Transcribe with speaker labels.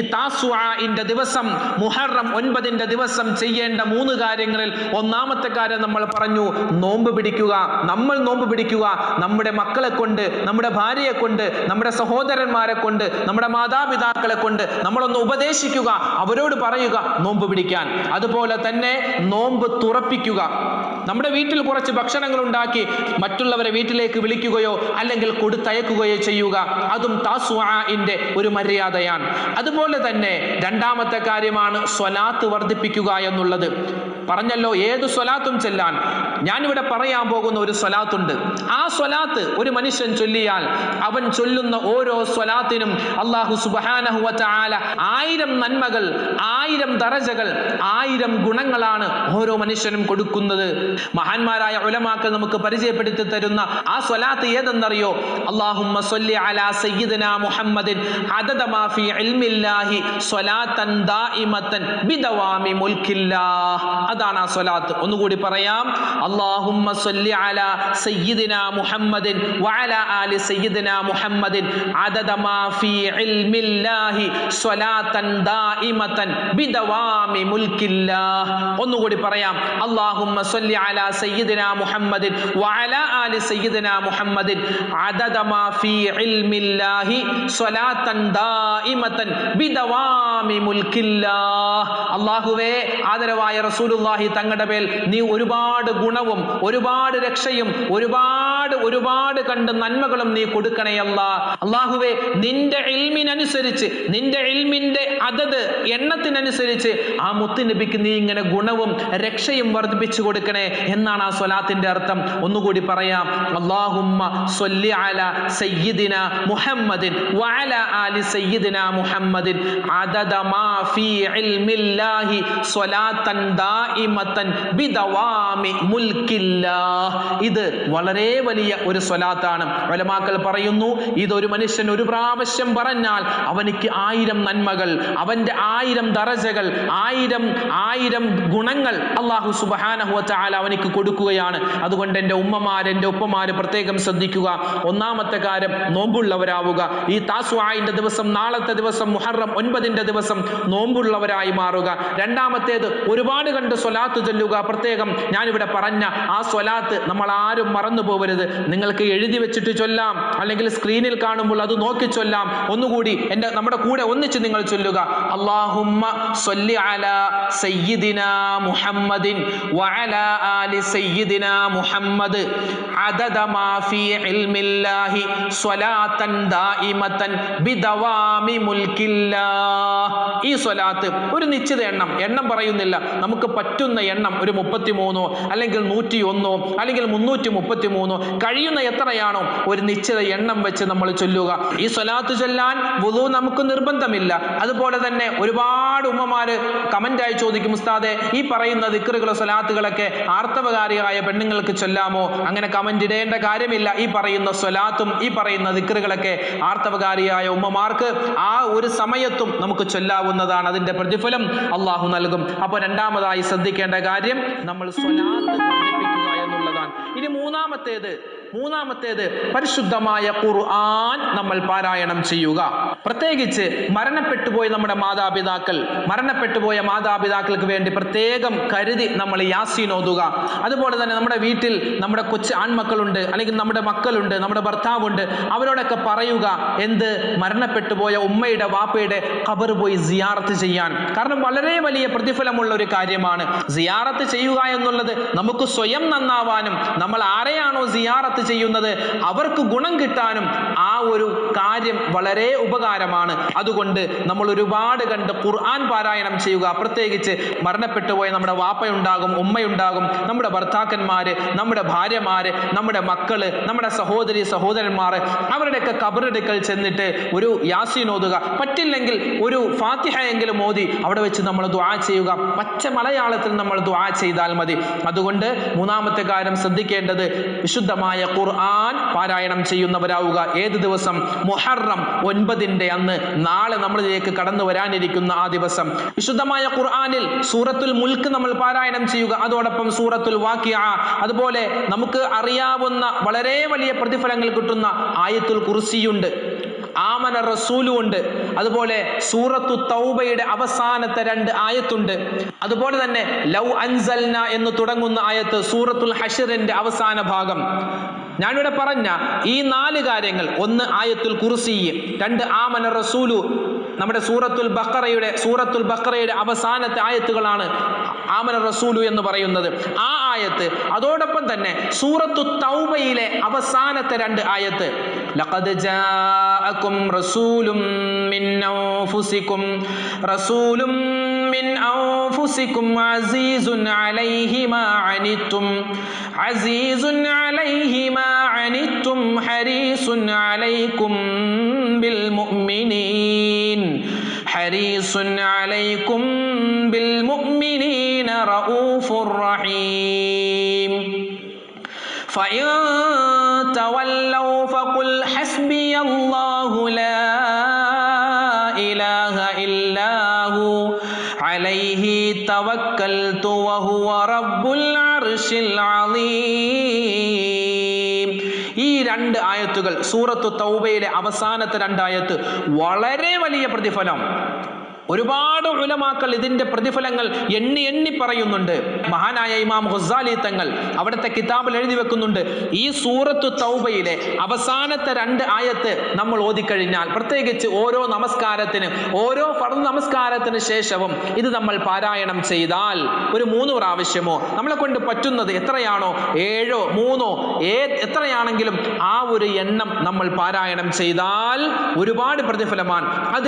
Speaker 1: താസുആഇന്റെ ദിവസം മുഹറം ഒൻപതിന്റെ ദിവസം ചെയ്യേണ്ട മൂന്ന് കാര്യങ്ങളിൽ ഒന്നാമത്തെ കാര്യം നമ്മൾ പറഞ്ഞു നോമ്പ് പിടിക്കുക. നമ്മൾ നോമ്പ് പിടിക്കുക. നമ്മുടെ മക്കളെ കൊണ്ട് നമ്മുടെ ഭാര്യയെ കൊണ്ട് നമ്മുടെ സഹോദരന്മാരെ കൊണ്ട് നമ്മുടെ മാതാപിതാക്കളെ കൊണ്ട് നമ്മളൊന്ന് ഉപദേശിക്കുക അവരോട് പറയുക നോമ്പ് പിടിക്കാൻ. അതുപോലെ തന്നെ നോമ്പ് തുറപ്പിക്കുക. നമ്മുടെ വീട്ടിൽ കുറച്ച് ഭക്ഷണങ്ങൾ ഉണ്ടാക്കി മറ്റുള്ളവരെ വീട്ടിലേക്ക് വിളിക്കുകയോ അല്ലെങ്കിൽ കൊടുത്തയക്കുകയോ ചെയ്യുക. അതും താസുആഇന്റെ ഒരു മര്യാദയാണ്. അതുപോലെ തന്നെ രണ്ടാമത്തെ കാര്യമാണ് സ്വലാത്ത് വർദ്ധിപ്പിക്കുക എന്നുള്ളത്. പറഞ്ഞല്ലോ ഏത് സ്വലാത്തും ചെല്ലാൻ. ഞാനിവിടെ പറയാൻ പോകുന്ന ഒരു സ്വലാത്തുണ്ട്. ആ സ്വലാത്ത് ഒരു മനുഷ്യൻ ചൊല്ലിയാൽ അവൻ ചൊല്ലുന്ന ഓരോ സ്വലാത്തിനും അള്ളാഹു സുബാനഹു വചാല ആയിരം നന്മകൾ ആയിരം ദറജകൾ ആയിരം ഗുണങ്ങളാണ് ഓരോ മനുഷ്യനും കൊടുക്കുന്നത്. മഹാന്മാരായ ഉലമാക്കൾ നമുക്ക് പരിചയപ്പെടുത്തി തരുന്ന ആ സ്വലാത്ത് ഏതെന്നറിയോ? സയ്യിദന മുഹമ്മദിൻ അതദ സ്വലാത്തൻ മുൽക്കില്ലാഹ്. അതാണ് ആ സ്വലാത്ത്. ഒന്നുകൂടി പറയാം. അള്ളാഹുമ്മ സല്ലി അലാ സയ്യിദിന മുഹമ്മദിൻ വഅല ആലി സയ്യിദിന മുഹമ്മദിൻ അദദ മാ ഫീ ഇൽമില്ലാഹി സ്വലാത്തൻ ദായിമതൻ ബിദവാമി മുൽക്കില്ലാഹ്. ഒന്നുകൂടി പറയാം. അള്ളാഹുമ്മ സല്ലി അലാ സയ്യിദിന മുഹമ്മദിൻ വഅല ആലി സയ്യിദിന മുഹമ്മദിൻ അദദ മാ ഫീ ഇൽമില്ലാഹി സ്വലാത്തൻ ദായിമതൻ ബിദവാമി മുൽക്കില്ലാഹ്. അല്ലാഹുവേ ആദരവായ റസൂലുള്ളാഹി തങ്ങളുടെ മേൽ നീ ഒരുപാട് ഗുണവും ഒരുപാട് രക്ഷയും ഒരുപാട് ഒരുപാട് കണ്ട് നന്മകളും നീ കൊടുക്കണേ അല്ലാ അല്ലാഹുവേ നിന്റെ എൽമിനനുസരിച്ച് നിന്റെ എൽമിന്റെ അതത് എണ്ണത്തിനനുസരിച്ച് ആ മുത്തുനബിക്ക് നീ ഇങ്ങനെ ഗുണവും രക്ഷയും വർദ്ധിപ്പിച്ചു കൊടുക്കണേ എന്നാണ് ആ സ്വലാത്തിന്റെ അർത്ഥം. ഒന്നുകൂടി പറയാം. അള്ളാഹുമ്മ സൊല്ലി അല സയ്യിദിന മുഹമ്മദിൻ വഅല ആലി സയ്യിദിന മുഹമ്മദിൻ. അതദ മാ ഫീ ഇൽമില്ലാഹി സ്വലാത്തൻ മുൽക്കില്ലാഹ് ഇത് വളരെ വലിയ ഒരു സ്വലാത്താണ്. ഉലമാക്കൾ പറയുന്നു ഇതൊരു മനുഷ്യൻ ഒരു പ്രാവശ്യം പറഞ്ഞാൽ അവനിക്ക് ആയിരം നന്മകൾ അവന്റെ ആയിരം ദറജകൾ ആയിരം ആയിരം ഗുണങ്ങൾ അള്ളാഹു സുബഹാനഹു വതആല അവനിക്ക് കൊടുക്കുകയാണ്. അതുകൊണ്ട് എന്റെ ഉമ്മമാർ എന്റെ ഉപ്പമാർ പ്രത്യേകം ശ്രദ്ധിക്കുക. ഒന്നാമത്തെ കാര്യം നോമ്പുള്ളവരാവുക. ഈ താസ്വായിന്റെ ദിവസം നാളത്തെ ദിവസം മുഹറം ഒൻപതിന്റെ ദിവസം നോമ്പുള്ളവരായി മാറുക. രണ്ടാമത്തേത് ഒരുപാട് കണ്ട് സ്വലാത്ത് ചൊല്ലുക. പ്രത്യേകം ഞാനിവിടെ പറഞ്ഞ ആ സ്വലാത്ത് നമ്മൾ ആരും മറന്നു പോകരുത് നിങ്ങൾക്ക് എഴുതി വെച്ചിട്ട് ചൊല്ലാം. അല്ലെങ്കിൽ സ്ക്രീനിൽ കാണുമ്പോൾ അത് നോക്കി ചൊല്ലാം. ഒന്നുകൂടി എന്റെ നമ്മുടെ കൂടെ ഒന്നിച്ച് നിങ്ങൾ ചൊല്ലുക. അള്ളാഹുമ്മ മുഹമ്മദിൻ ആലി മുഹമ്മദ് ഈ സ്വലാത്ത് ഒരു നിശ്ചിത എണ്ണം. എണ്ണം പറയുന്നില്ല. നമുക്ക് പറ്റുന്ന എണ്ണം ഒരു മുപ്പത്തിമൂന്നോ അല്ലെങ്കിൽ നൂറ്റി ഒന്നോ അല്ലെങ്കിൽ മുന്നൂറ്റി മുപ്പത്തി മൂന്നോ കഴിയുന്ന എത്രയാണോ ഒരു നിശ്ചിത എണ്ണം വെച്ച് നമ്മൾ ചൊല്ലുക. ഈ സ്വലാത്ത് ചൊല്ലാൻ വുളു നമുക്ക് നിർബന്ധമില്ല. അതുപോലെ തന്നെ ഒരുപാട് ഉമ്മമാര് കമന്റായി ചോദിക്കും ഉസ്താദെ ഈ പറയുന്ന ദിക്കറുകളോ സ്വലാത്തുകളൊക്കെ ആർത്തവകാരിയായ പെണ്ണുങ്ങൾക്ക് ചൊല്ലാമോ? അങ്ങനെ കമന്റ് ഇടേണ്ട കാര്യമില്ല. ഈ പറയുന്ന സ്വലാത്തും ഈ പറയുന്ന ദിക്കറുകളൊക്കെ ആർത്തവകാരിയായ ഉമ്മമാർക്ക് ആ ഒരു സമയത്തും നമുക്ക് ചൊല്ലാവുന്നതാണ് അതിന്റെ പ്രതിഫലം അള്ളാഹു നൽകും. അപ്പോൾ രണ്ടാമതായി ശ്രദ്ധിക്കേണ്ട കാര്യം നമ്മൾ സ്വലാത്ത് എന്നുള്ളതാണ്. ഇനി മൂന്നാമത്തേത് മൂന്നാമത്തേത് പരിശുദ്ധമായ ഖുർആൻ നമ്മൾ പാരായണം ചെയ്യുക. പ്രത്യേകിച്ച് മരണപ്പെട്ടുപോയ നമ്മുടെ മാതാപിതാക്കൾ മരണപ്പെട്ടുപോയ മാതാപിതാക്കൾക്ക് വേണ്ടി പ്രത്യേകം കരുതി നമ്മൾ യാസീൻ ഓതുക. അതുപോലെ തന്നെ നമ്മുടെ വീട്ടിൽ നമ്മുടെ കൊച്ചു ആൺമക്കളുണ്ട് അല്ലെങ്കിൽ നമ്മുടെ മക്കളുണ്ട് നമ്മുടെ ഭർത്താവുണ്ട് അവരോടൊക്കെ പറയുക എന്ത്? മരണപ്പെട്ടുപോയ ഉമ്മയുടെ വാപ്പയുടെ ഖബർ പോയി സിയാറത്ത് ചെയ്യാൻ. കാരണം വളരെ വലിയ പ്രതിഫലമുള്ള ഒരു കാര്യമാണ്. സിയാറത്ത് ചെയ്യുക എന്നുള്ളത് നമുക്ക് സ്വയം നന്നാവാനും നമ്മൾ ആരെയാണോ സിയാറത്ത് ചെയ്യുന്നത്. അവർക്ക് ഗുണം കിട്ടാനും ആ ഒരു കാര്യം വളരെ ഉപകാരമാണ്. അതുകൊണ്ട് നമ്മൾ ഒരുപാട് കണ്ട് ഖുർആൻ പാരായണം ചെയ്യുക. പ്രത്യേകിച്ച് മരണപ്പെട്ടു പോയ നമ്മുടെ വാപ്പയുണ്ടാകും ഉമ്മയുണ്ടാകും നമ്മുടെ ഭർത്താക്കന്മാര് നമ്മുടെ ഭാര്യമാര് നമ്മുടെ മക്കൾ നമ്മുടെ സഹോദരി സഹോദരന്മാര് അവരുടെയൊക്കെ കബറെടുക്കൽ ചെന്നിട്ട് ഒരു യാസീൻ ഓതുക. പറ്റില്ലെങ്കിൽ ഒരു ഫാത്തിഹയെങ്കിലും ഓതി അവിടെ വെച്ച് നമ്മൾ ദ്വാ ചെയ്യുക. പച്ച മലയാളത്തിൽ നമ്മൾ ദ്വാ ചെയ്താൽ മതി. അതുകൊണ്ട് മൂന്നാമത്തെ കാര്യം ശ്രദ്ധിക്കേണ്ടത് വിശുദ്ധമായ ഖുർആൻ പാരായണം ചെയ്യുന്നവരാവുക. ഏത് ദിവസം മുഹറം ഒൻപതിന്റെ അന്ന് നാളെ നമ്മളിലേക്ക് കടന്നു വരാനിരിക്കുന്ന ആ ദിവസം. വിശുദ്ധമായ ഖുർആാനിൽ സൂറത്തുൽ മുൽക്ക് നമ്മൾ പാരായണം ചെയ്യുക. അതോടൊപ്പം സൂറത്തുൽ വാക്യ അതുപോലെ നമുക്ക് അറിയാവുന്ന വളരെ വലിയ പ്രതിഫലങ്ങൾ കിട്ടുന്ന ആയത്തുൽ കുർസിയുണ്ട്. ആമന റസൂലും ഉണ്ട്. അതുപോലെ സൂറത്തു തൗബയുടെ അവസാനത്തെ രണ്ട് ആയത്തുണ്ട്. അതുപോലെ തന്നെ ലൗ അൻസൽന എന്ന് തുടങ്ങുന്ന ആയത്ത് സൂറത്തുൽ ഹഷറിന്റെ അവസാന ഭാഗം. ഞാനിവിടെ പറഞ്ഞ ഈ നാല് കാര്യങ്ങൾ ഒന്ന് ആയത്തുൽ കുർസി രണ്ട് ആമന റസൂലു നമ്മുടെ സൂറത്തുൽ ബക്കറയുടെ സൂറത്തുൽ ബക്കറയുടെ അവസാനത്തെ ആയത്തുകളാണ് ആമന റസൂലു എന്ന് പറയുന്നത്. ആ ആയത്ത് അതോടൊപ്പം തന്നെ സൂറത്തു തൗബയിലെ അവസാനത്തെ രണ്ട് ആയത്ത്. ലഖദ് ജാഅകും جاءكم رسول من أنفسكم رسول من أنفسكم عزيز عليه ما عنتم عزيز عليه ما عنتم حريص عليكم بالمؤمنين حريص عليكم بالمؤمنين رؤوف رحيم. فإن تولوا فقل حسبي الله لا إله إلا هو عليه توكلت وهو رب العرش العظيم ഈ രണ്ട് ആയത്തുകൾ സൂറത്തു തൗബയിലെ അവസാനത്തെ രണ്ടായത്ത് വളരെ വലിയ പ്രതിഫലം ഒരുപാട് ഉലമാക്കൾ ഇതിന്റെ പ്രതിഫലങ്ങൾ എണ്ണി എണ്ണി പറയുന്നുണ്ട്. മഹാനായ ഇമാം ഹുസാലി തങ്ങൾ അവിടുത്തെ കിതാബിൽ എഴുതി വെക്കുന്നുണ്ട്. ഈ സൂറത്തു തൗബയിലെ അവസാനത്തെ രണ്ട് ആയത്ത് നമ്മൾ ഓതിക്കഴിഞ്ഞാൽ പ്രത്യേകിച്ച് ഓരോ നമസ്കാരത്തിന് ഓരോ ഫർദ് നമസ്കാരത്തിന് ശേഷവും ഇത് നമ്മൾ പാരായണം ചെയ്താൽ ഒരു മൂന്ന് പ്രാവശ്യമോ നമ്മളെ കൊണ്ട് പറ്റുന്നത് എത്രയാണോ? ഏഴോ മൂന്നോ ഏ എത്രയാണെങ്കിലും ആ ഒരു എണ്ണം നമ്മൾ പാരായണം ചെയ്താൽ ഒരുപാട് പ്രതിഫലമാണ്. അത്